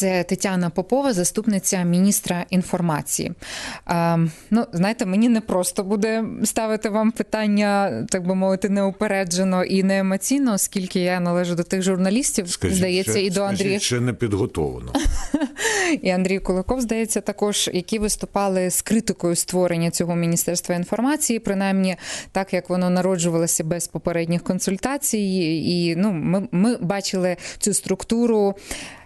Це Тетяна Попова, заступниця міністра інформації. А, ну, знаєте, мені не просто буде ставити вам питання, так би мовити, неупереджено і не емоційно, оскільки я належу до тих журналістів, здається, ще, і до Андрія ще не підготовлено. і Андрій Куликов, здається, також, які виступали з критикою створення цього міністерства інформації, принаймні так як воно народжувалося без попередніх консультацій. І ну, ми, ми бачили цю структуру,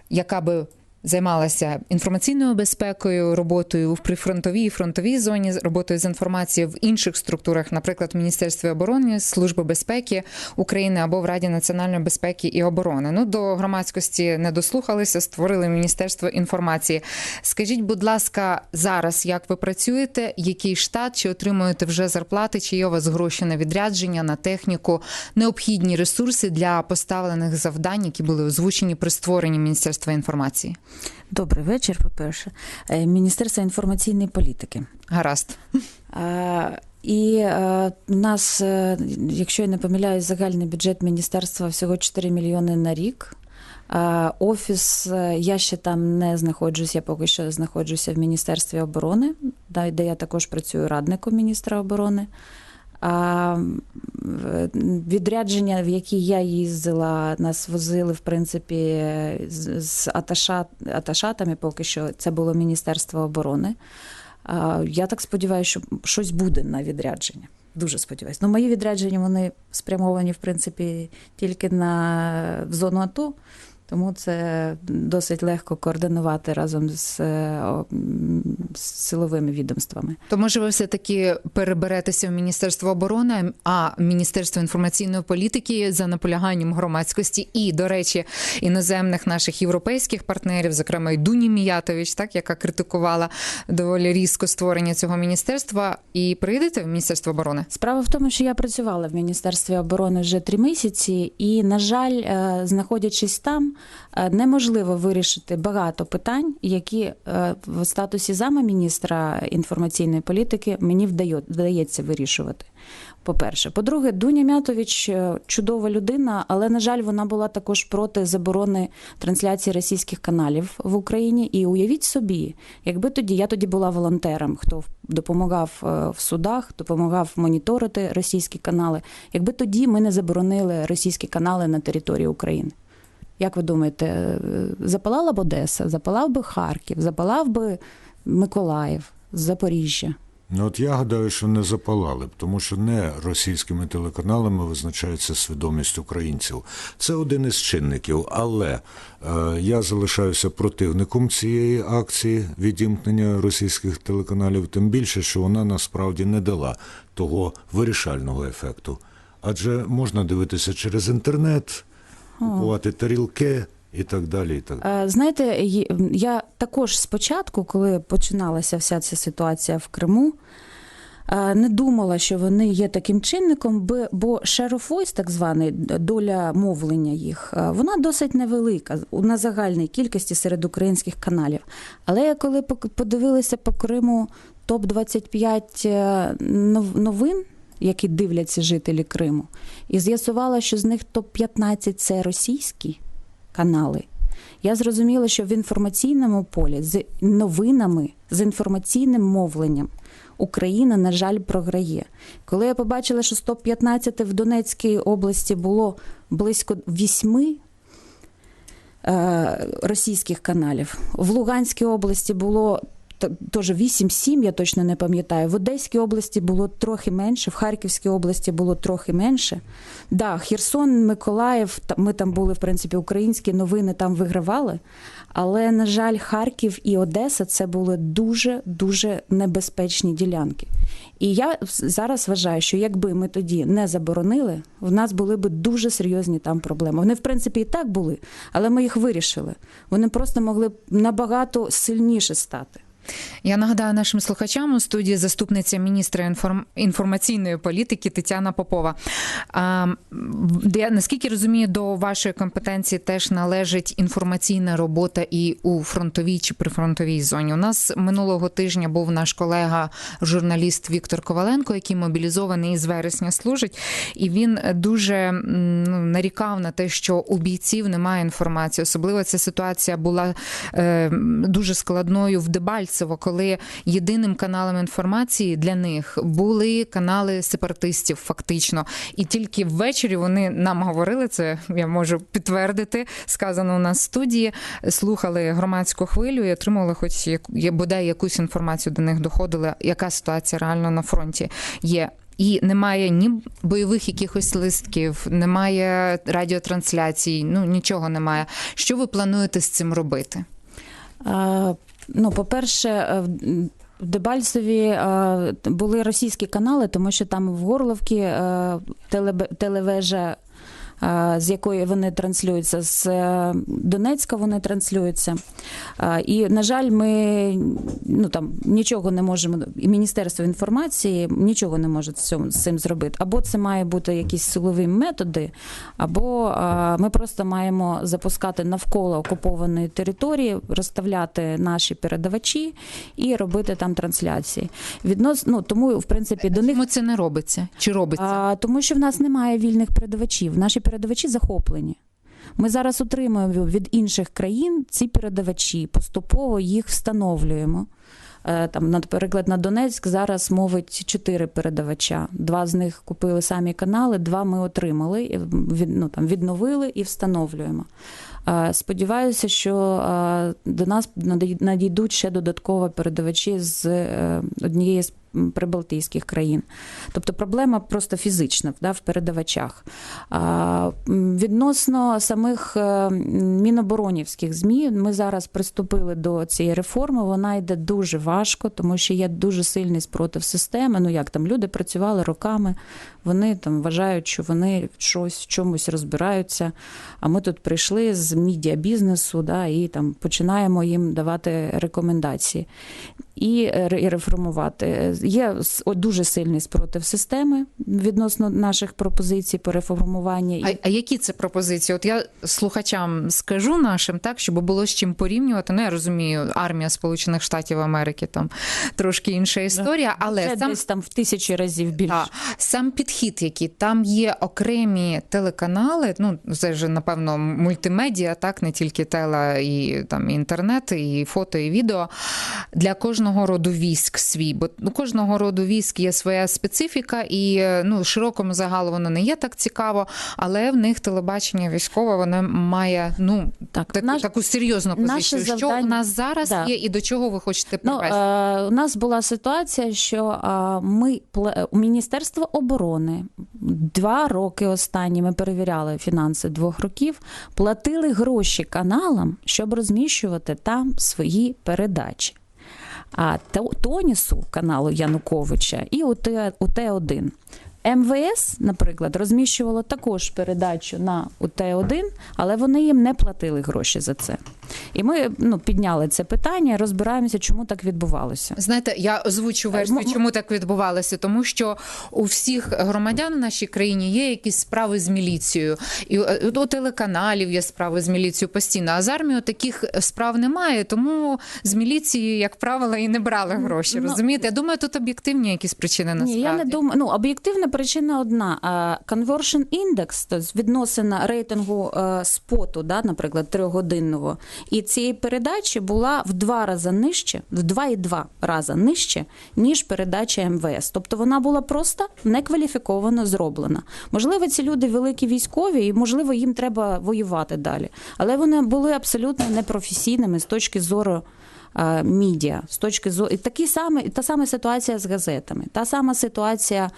яка би. Займалася інформаційною безпекою, роботою в прифронтовій і фронтовій зоні, роботою з інформацією в інших структурах, наприклад, в Міністерстві оборони, Служби безпеки України або в Раді національної безпеки і оборони. Ну до громадськості не дослухалися, створили міністерство інформації. Скажіть, будь ласка, зараз як ви працюєте? Який штат чи отримуєте вже зарплати? Чи є у вас гроші на відрядження, на техніку, необхідні ресурси для поставлених завдань, які були озвучені при створенні міністерства інформації? Добрий вечір, по-перше. Е, Міністерство інформаційної політики. Гаразд. А, І е, у нас, е, якщо я не помиляюсь, загальний бюджет міністерства всього 4 мільйони на рік. Офіс, е, я ще там не знаходжусь, я поки що знаходжуся в Міністерстві оборони, де я також працюю радником міністра оборони. А відрядження, в які я їздила, нас возили, в принципі, з, з аташатами поки що. Це було Міністерство оборони. Я так сподіваюся, що щось буде на відрядження. Дуже сподіваюся. Ну, мої відрядження вони спрямовані, в принципі, тільки на в зону АТО, тому це досить легко координувати разом з, е, з силовими відомствами. То може ви все таки переберетеся в Міністерство оборони, а Міністерство інформаційної політики за наполяганням громадськості і, до речі, іноземних наших європейських партнерів, зокрема і Дуні Міятович, так яка критикувала доволі різко створення цього міністерства, і прийдете в Міністерство оборони? Справа в тому, що я працювала в Міністерстві оборони вже три місяці, і, на жаль, е, знаходячись там, е, неможливо вирішити багато питань, які е, в статусі зама міністра інформаційної політики мені вдає- вдається вирішувати. По-перше, по-друге, Дуня Мятович е, чудова людина, але на жаль, вона була також проти заборони трансляції російських каналів в Україні. І уявіть собі, якби тоді я тоді була волонтером, хто допомагав в судах, допомагав моніторити російські канали. Якби тоді ми не заборонили російські канали на території України. Як ви думаєте, е, запалала б Одеса, запалав би Харків, запалав би Миколаїв, Запоріжжя? Ну от я гадаю, що не запалали б, тому що не російськими телеканалами визначається свідомість українців. Це один із чинників, але е, я залишаюся противником цієї акції відімкнення російських телеканалів, тим більше, що вона насправді не дала того вирішального ефекту. Адже можна дивитися через інтернет, купувати тарілки і так далі. І так далі. Е, Знаєте, я також спочатку, коли починалася вся ця ситуація в Криму, е, не думала, що вони є таким чинником, бо- voice, так званий, доля мовлення їх, е, вона досить невелика на загальній кількості серед українських каналів. Але я коли подивилася по Криму топ-25 е, новин, які дивляться жителі Криму, і з'ясувала, що з них топ-15 це російські канали. Я зрозуміла, що в інформаційному полі з новинами, з інформаційним мовленням Україна, на жаль, програє. Коли я побачила, що з топ-15 в Донецькій області було близько вісьми е, російських каналів, в Луганській області було теж 8-7, я точно не пам'ятаю. В Одеській області було трохи менше, в Харківській області було трохи менше. Да, Херсон, Миколаїв, ми там були, в принципі, українські новини там вигравали. Але, на жаль, Харків і Одеса це були дуже дуже небезпечні ділянки. І я зараз вважаю, що якби ми тоді не заборонили, в нас були б дуже серйозні там проблеми. Вони, в принципі, і так були, але ми їх вирішили. Вони просто могли б набагато сильніше стати. Я нагадаю нашим слухачам у студії заступниця міністра інформ... інформаційної політики Тетяна Попова. А, де, наскільки розумію, до вашої компетенції теж належить інформаційна робота і у фронтовій чи прифронтовій зоні. У нас минулого тижня був наш колега, журналіст Віктор Коваленко, який мобілізований із вересня служить, і він дуже ну, нарікав на те, що у бійців немає інформації. Особливо ця ситуація була е, дуже складною в Дебальцево, коли єдиним каналом інформації для них були канали сепаратистів, фактично. І тільки ввечері вони нам говорили це. Я можу підтвердити, сказано у нас в студії. Слухали громадську хвилю і отримували, хоч бодай якусь інформацію до них доходила, яка ситуація реально на фронті є. І немає ні бойових якихось листків, немає радіотрансляцій, ну нічого немає. Що ви плануєте з цим робити? Ну, по-перше, е, в- Дебальцеві е, були російські канали, тому що там в Горловці е, телевежа, з якої вони транслюються, з е, Донецька вони транслюються. Е, І, на жаль, ми ну, там, нічого не можемо, і Міністерство інформації нічого не може з цим, зробити. Або це має бути якісь силові методи, або е, ми просто маємо запускати навколо окупованої території, розставляти наші передавачі і робити там трансляції. Віднос, ну, тому, в принципі, до них Чому це не робиться? Чи робиться? а, тому що в нас немає вільних передавачів. Наші передавачі захоплені. Ми зараз отримуємо від інших країн ці передавачі, поступово їх встановлюємо. Е, Там, наприклад, на Донецьк зараз мовить чотири передавача. Два з них купили самі канали, два ми отримали, від, ну, там, відновили і встановлюємо. Е, Сподіваюся, що е, до нас надійдуть ще додаткові передавачі з однієї з прибалтійських країн. Тобто проблема просто фізична да, в передавачах. А, Відносно самих е, міноборонівських ЗМІ, ми зараз приступили до цієї реформи. Вона йде дуже важко, тому що є дуже сильний спротив системи. Ну як там люди працювали роками, вони там вважають, що вони щось в чомусь розбираються. А ми тут прийшли з медіабізнесу, да, і там починаємо їм давати рекомендації і, реформувати. Є дуже сильний спротив системи відносно наших пропозицій по реформуванню. А, а які це пропозиції? От я слухачам скажу нашим, так, щоб було з чим порівнювати. Ну, я розумію, армія Сполучених Штатів Америки там трошки інша історія, але Це сам десь там в тисячі разів більше. Так, сам підхід, який там є окремі телеканали. Ну це ж напевно мультимедіа, так не тільки теле і там інтернет, і фото, і відео для кожного роду військ свій. Бо у кожного роду військ є своя специфіка, і ну широкому загалу воно не є так цікаво, але в них телебачення військове воно має ну Так, таку, наш- таку серйозну позицію. Що у нас зараз Да. є, і до чого ви хочете Ну, е, у нас була ситуація, що е, ми у Міністерства оборони два роки останні ми перевіряли фінанси двох років, платили гроші каналам, щоб розміщувати там свої передачі. А Тонісу каналу Януковича і УТ, УТ-1. МВС, наприклад, розміщувало також передачу на УТ-1, але вони їм не платили гроші за це. І ми ну, підняли це питання, розбираємося, чому так відбувалося. Знаєте, я озвучу версію, М- м- чому так відбувалося, тому що у всіх громадян в нашій країні є якісь справи з міліцією, і е, у телеканалів є справи з міліцією постійно. А з армією таких справ немає, тому з міліції, як правило, і не брали гроші. Ну, Розумієте? Я думаю, тут об'єктивні якісь причини насправді. Ні, я не думаю. Ну, об'єктивна причина одна. Conversion Index, тобто відносина рейтингу е, споту, да, наприклад, трьохгодинного, і цієї передачі була в два рази нижче, в 2,2 рази нижче, ніж передача МВС. Тобто вона була просто некваліфіковано зроблена. Можливо, ці люди великі військові, і можливо їм треба воювати далі. Але вони були абсолютно непрофесійними з точки зору медіа з точки зору і такі саме та сама ситуація з газетами. Та сама ситуація.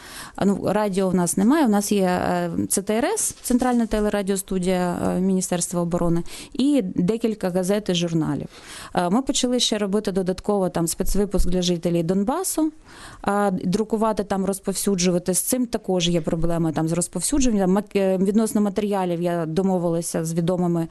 Ну радіо в нас немає. У нас є е, ЦТРС, Центральна телерадіостудія е, Міністерства оборони, і декілька газет і журналів. Е, Ми почали ще робити додатково там спецвипуск для жителів Донбасу, друкувати там, розповсюджувати. З цим також є проблеми там з розповсюдженням. Відносно матеріалів я домовилася з відомими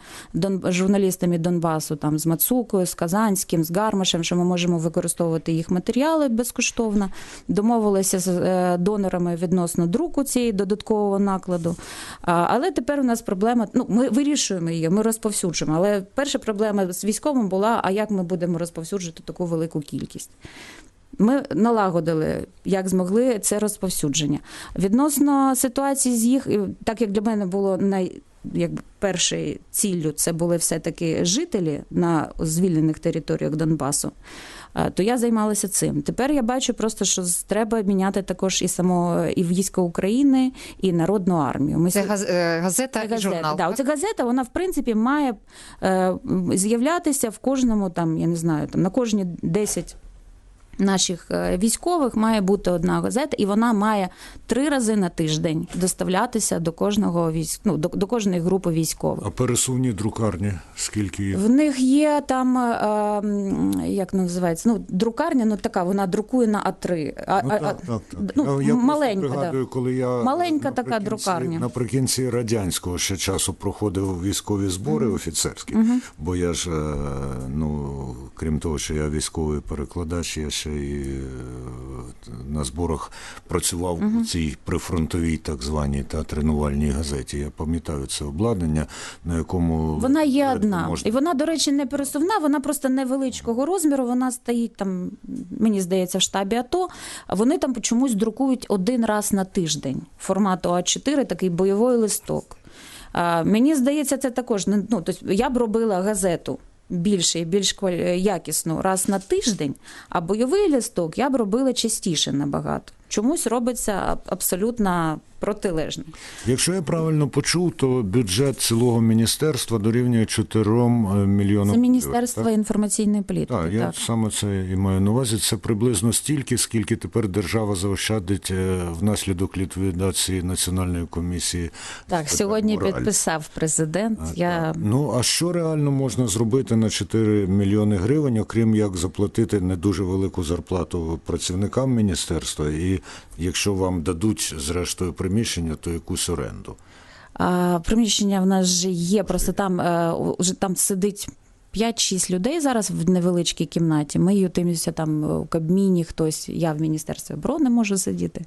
журналістами Донбасу, там з Мацукою, з Казанським, з Гармашем, що ми можемо використовувати їх матеріали безкоштовно. Домовилися з е, донорами відносно друку цієї додаткового накладу. Але тепер у нас проблема. Ну, ми вирішуємо її, ми розповсюджуємо. Але перша проблема з військовим була: а як ми будемо розповсюджувати таку велику кількість? Ми налагодили, як змогли, це розповсюдження. Відносно ситуації з їх, так як для мене було най. Якби першою ціллю це були все-таки жителі на звільнених територіях Донбасу, то я займалася цим. Тепер я бачу просто, що треба міняти також і само і військо України, і народну армію. Ми Це сьо- газ- е, газета і журнал. Да, оця газета, вона в принципі має е, з'являтися в кожному, там, я не знаю, там на кожні 10 наших е, військових має бути одна газета, і вона має три рази на тиждень доставлятися до кожного військ, ну, до, до кожної групи військових. А пересувні друкарні, скільки їх? В них є там, е, як називається, ну, друкарня, ну така, вона друкує на А3. А, Ну, а- так, так, так. ну, я, маленька, пригадую, коли я Маленька така друкарня. Наприкінці радянського ще часу проходив військові збори офіцерські, бо я ж, е, ну, крім того, що я військовий перекладач, я ще і е, на зборах працював у цій прифронтовій так званій та тренувальній газеті. Я пам'ятаю це обладнання, на якому Вона є одна. можна І вона, до речі, не пересувна, вона просто невеличкого розміру. Вона стоїть там, мені здається, в штабі АТО. Вони там чомусь друкують один раз на тиждень формату А4, такий бойовий листок. А, мені здається, це також не- ну, тобто я б робила газету. Більше і більш якісну раз на тиждень, а бойовий листок я б робила частіше набагато. Чомусь робиться абсолютно протилежне. Якщо я правильно почув, то бюджет цілого міністерства дорівнює 4 мільйонам. Це Міністерство так? інформаційної політики. Так, я так. саме це і маю на увазі. Це приблизно стільки, скільки тепер держава заощадить е, внаслідок ліквідації національної комісії. Так, сьогодні моралі. підписав президент. А, Я так. Ну а що реально можна зробити на 4 мільйони гривень, окрім як заплатити не дуже велику зарплату працівникам міністерства, і якщо вам дадуть зрештою приміщення, то якусь оренду. приміщення в нас же є. Просто там е, уже там сидить. 5-6 людей зараз в невеличкій кімнаті. Ми ютимося там у Кабміні, хтось, я в Міністерстві оборони можу сидіти.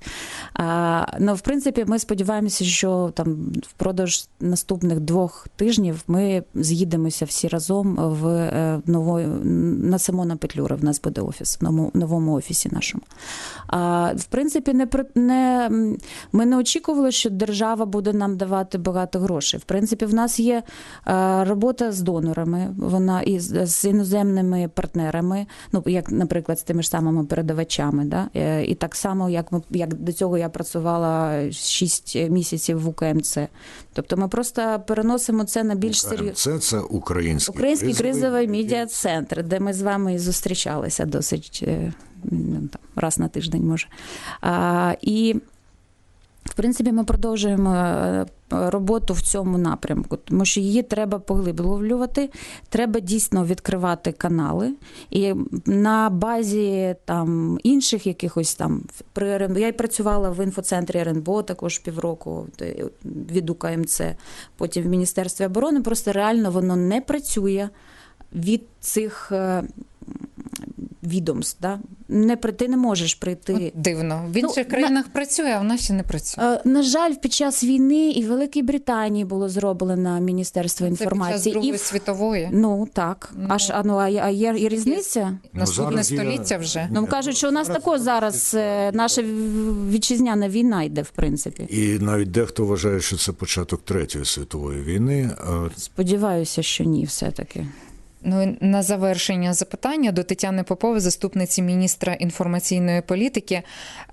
А, ну, в принципі, ми сподіваємося, що там впродовж наступних двох тижнів ми з'їдемося всі разом в е, нової на Симона Петлюра. В нас буде офіс в новому, офісі нашому. А, в принципі, не, не, ми не очікували, що держава буде нам давати багато грошей. В принципі, в нас є е, робота з донорами, вона і з, іноземними партнерами, ну як, наприклад, з тими ж самими передавачами. Да? Е, І так само, як ми як до цього я працювала 6 місяців в УКМЦ. Тобто ми просто переносимо це на більш серйозно. Це це український, Український кризовий медіа. медіа-центр, де ми з вами і зустрічалися досить е, ну, там, раз на тиждень, може. А, і, в принципі, ми продовжуємо е, роботу в цьому напрямку, тому що її треба поглиблювати, треба дійсно відкривати канали. І на базі там інших якихось там при РНБО, я й працювала в інфоцентрі РНБО також півроку від УКМЦ, потім в Міністерстві оборони. Просто реально воно не працює від цих е, відомств. Да? Не, при- ти не можеш прийти. От Дивно. В Ну, інших на- країнах працює, а в нас ще не працює. Е, На жаль, під час війни і в Великій Британії було зроблено Міністерство Це під час інформації. Другої і світової. Ну так. Ну, Аж а ну а є, а є і різниця? Ну, Наступне зараз є- століття вже. Ну кажуть, що у нас також зараз е, наша вітчизняна війна йде, в принципі. І навіть дехто вважає, що це початок третьої світової війни. Сподіваюся, що ні, все-таки. Ну на завершення запитання до Тетяни Попови, заступниці міністра інформаційної політики.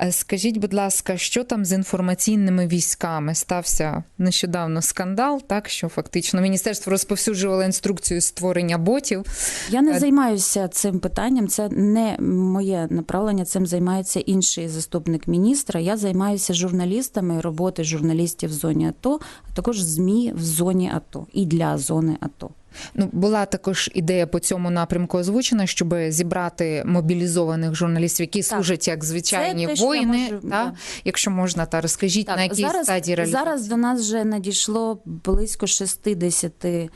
Е, Скажіть, будь ласка, що там з інформаційними військами? Стався нещодавно скандал, так що фактично міністерство розповсюджувало інструкцію створення ботів. Я не Е, займаюся цим питанням. Це не моє направлення. Цим займається інший заступник міністра. Я займаюся журналістами, роботи журналістів в зоні АТО, а також ЗМІ в зоні АТО і для зони АТО. Ну, була також ідея по цьому напрямку озвучена, щоб зібрати мобілізованих журналістів, які служать як звичайні Це воїни. можу, та? да. Якщо можна, та розкажіть, на якій зараз, стадії реалізації. зараз до нас вже надійшло близько 60 е,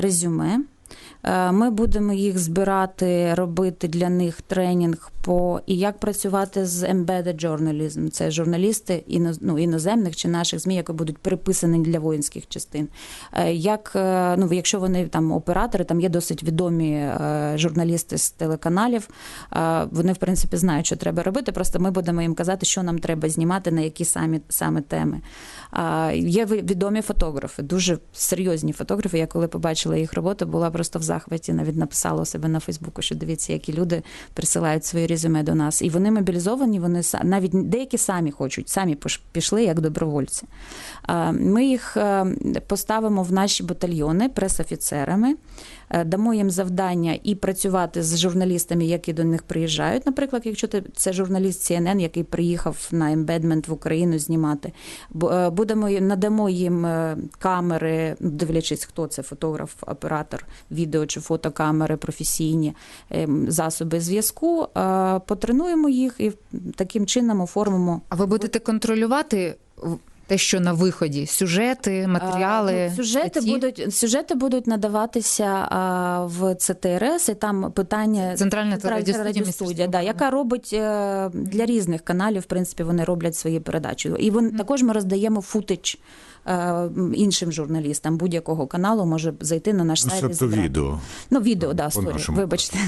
резюме. Е, Ми будемо їх збирати, робити для них тренінг по і як працювати з embedded journalism. Це журналісти іноз- ну, іноземних чи наших ЗМІ, які будуть переписані для воїнських частин. Е, Як е, ну, якщо вони там оператори, там є досить відомі е, журналісти з телеканалів. Вони в принципі знають, що треба робити. Просто ми будемо їм казати, що нам треба знімати, на які самі саме теми. Є відомі фотографи, дуже серйозні фотографи. Я коли побачила їх роботу, була просто в захваті. Навіть написала себе на Фейсбуку, що дивіться, які люди присилають свої резюме до нас. І вони мобілізовані, вони навіть деякі самі хочуть, самі пішли як добровольці. Ми їх е, поставимо в наші батальйони пресофіцерами, дамо їм завдання і працювати з журналістами, які до них приїжджають. Наприклад, якщо ти- це журналіст CNN, який приїхав на ембедмент в Україну знімати, е, будемо надамо їм е, камери, дивлячись, хто це фотограф, оператор, відео чи фотокамери, професійні ем, засоби зв'язку. е, Потренуємо їх і таким чином оформимо А ви будете контролювати те, що на виході? Сюжети, матеріали? А, ну, сюжети статті? будуть сюжети будуть надаватися а, в ЦТРС, і там питання Центральна телерадіостудія да, яка робить е, для різних каналів. В принципі, вони роблять свої передачі. І вон, також ми роздаємо футич іншим журналістам будь-якого каналу може зайти на наш Ну, сайт. і Тобто відео. Ну, відео, да, сорі, вибачте.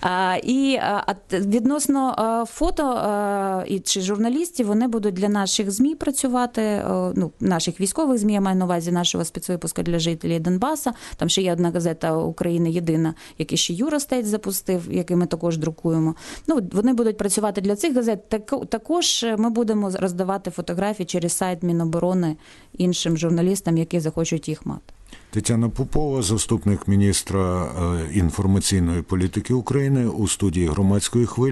А, і а, відносно а, фото а, і чи журналістів, вони будуть для наших ЗМІ працювати, ну, наших військових ЗМІ, я маю на увазі нашого спецвипуску для жителів Донбаса. Там ще є одна газета України єдина, яку ще Юростейт запустив, який ми також друкуємо. Ну, вони будуть працювати для цих газет. Так, також ми будемо роздавати фотографії через сайт Міноборони іншим журналістам, які захочуть їх мати. Тетяна Попова, заступник міністра е, інформаційної політики України у студії громадської хвилі.